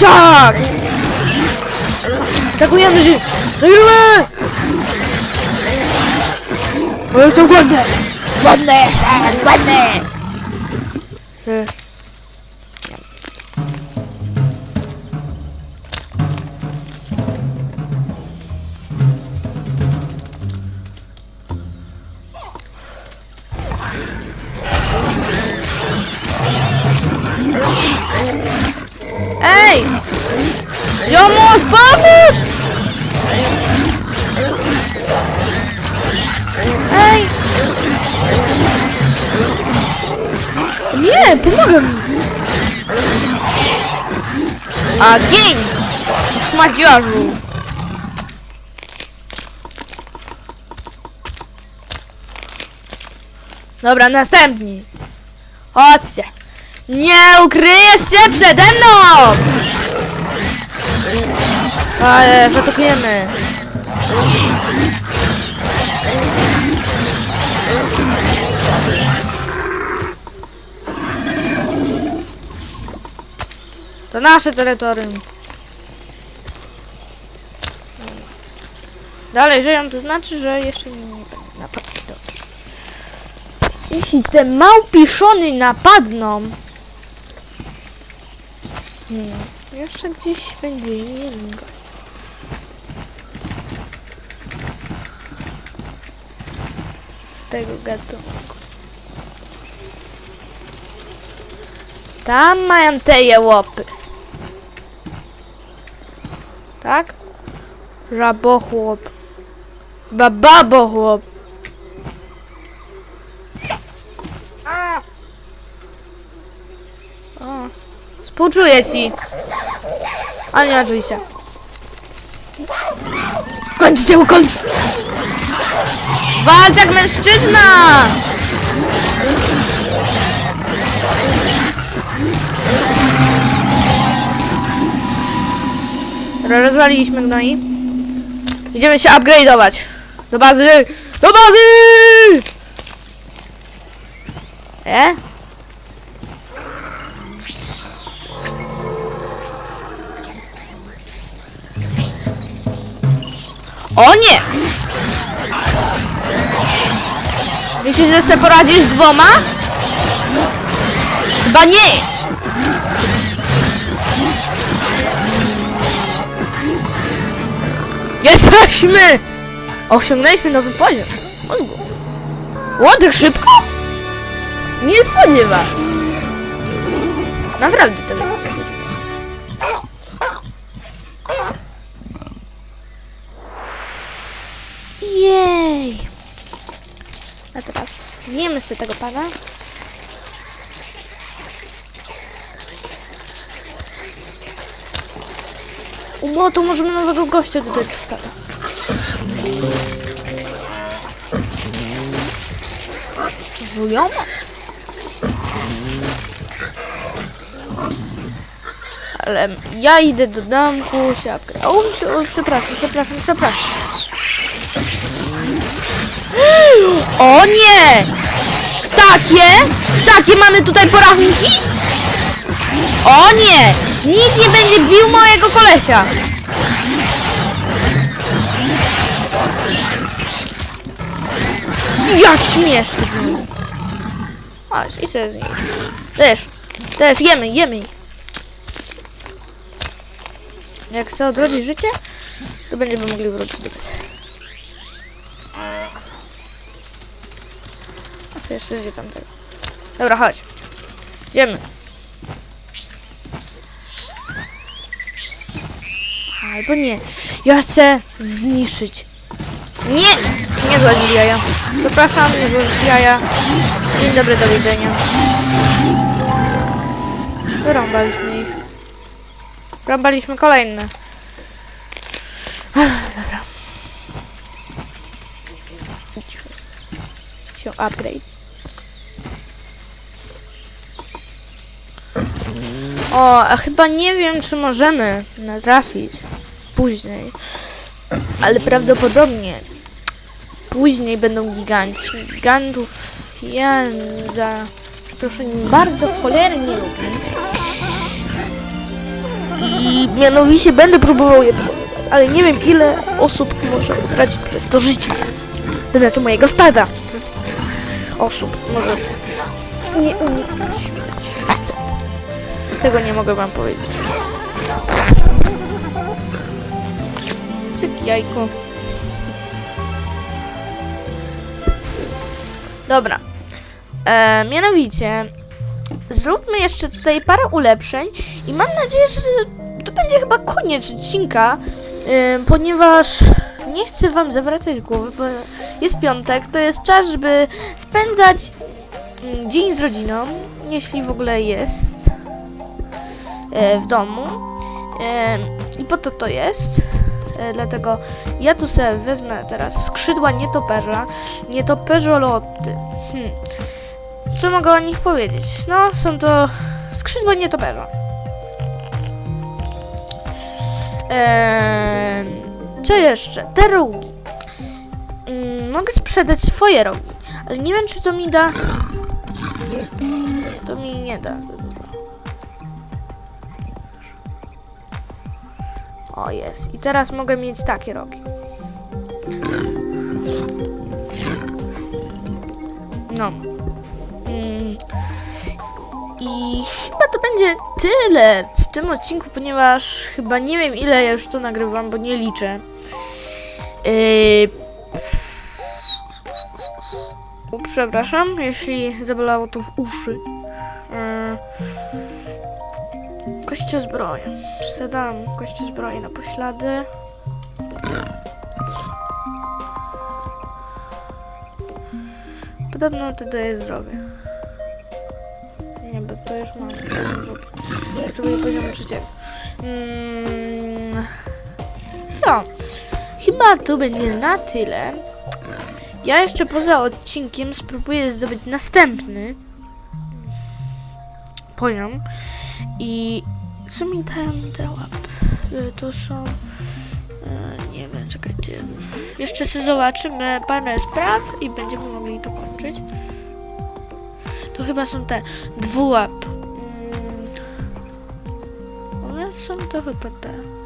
Tak! Atakujemy się! Dajemy! Bo jestem głodny! Głodny jestem! Głodny! Że- Ej! Jomuś, pomóż! Ej! Nie, pomogę mi! A gin! Szmadziarzu! Dobra, następni! Chodźcie! Nie ukryjesz się przede mną! Ale zaatakujemy. To nasze terytorium. Dalej żyją, to znaczy, że jeszcze nie, nie. Dobrze. Jeśli te małpiszony napadną... Hmm. Jeszcze gdzieś będzie jeden gość. Z tego gatunku. Tam mają te jełopy. Tak? Żabochłop. Bababochłop. Współczuję ci. Ale nie oczywiście. Kończcie, ukończ! Walcz jak mężczyzna! Rozwaliliśmy gnoi. Idziemy się upgrade'ować. Do bazy! Do bazy! E? O nie! Myślisz, że sobie poradzisz dwoma? Chyba nie! Jesteśmy! Osiągnęliśmy nowy poziom. Mózgu. Tak szybko? Nie spodziewa. Naprawdę tego. Zjemy sobie tego pana. Umo, to możemy nowego gościa tutaj dostać. Żują? Ale ja idę do domku, prze- o, przepraszam, przepraszam, przepraszam. O nie! Takie? Takie mamy tutaj porawniki? O nie! Nikt nie będzie bił mojego kolesia! Jak był. Chodź, i sobie z niej. Też, też, jemy, jemy. Jak sobie odrodzi życie, to będziemy mogli wrócić do bazy. Co jeszcze zje tamtego? Dobra, chodź. Idziemy. Albo nie. Ja chcę zniszczyć. Nie! Nie złożysz jaja. Przepraszam, nie złożysz jaja. Dzień dobry, do widzenia. Rąbaliśmy ich. Rąbaliśmy kolejne. Dobra. Się upgrade. O, a chyba nie wiem, czy możemy natrafić później. Ale prawdopodobnie później będą giganci. Gigantów ja za przepraszam bardzo w cholerę nie lubię. I mianowicie będę próbował je pokonywać, ale nie wiem ile osób może utracić przez to życie. Znaczy mojego stada. Osób może nie uniknąć śmierci. Tego nie mogę wam powiedzieć. Cyk jajko. Dobra. E, mianowicie zróbmy jeszcze tutaj parę ulepszeń i mam nadzieję, że to będzie chyba koniec odcinka, e, ponieważ nie chcę wam zawracać głowy, bo jest piątek, to jest czas, żeby spędzać mm, dzień z rodziną, jeśli w ogóle jest w domu. E, I po to to jest. E, dlatego ja tu sobie wezmę teraz skrzydła nietoperza, nietoperzoloty. Hmm. Co mogę o nich powiedzieć? No, są to skrzydła nietoperza. Eee, co jeszcze? Te rogi. Mm, mogę sprzedać swoje rogi, ale nie wiem, czy to mi da. To mi nie da. O, jest. I teraz mogę mieć takie rogi. No. Mm. I chyba to będzie tyle w tym odcinku, ponieważ chyba nie wiem ile ja już to nagrywam, bo nie liczę. Yy... Przepraszam, jeśli zabolało to w uszy. Yy... Koście zbroje. Przesadam koście zbroje na poślady. Podobno to daje zdrowie. Nie, bo to już mam. Potrzebuję poziomu trzeciego. Mm, co? Chyba to będzie na tyle. Ja jeszcze poza odcinkiem spróbuję zdobyć następny poziom. I co mi te łapy? To są... e, Nie wiem, czekajcie. Jeszcze sobie zobaczymy parę spraw i będziemy mogli to kończyć. To chyba są te dwułap. Mm. One są to chyba te.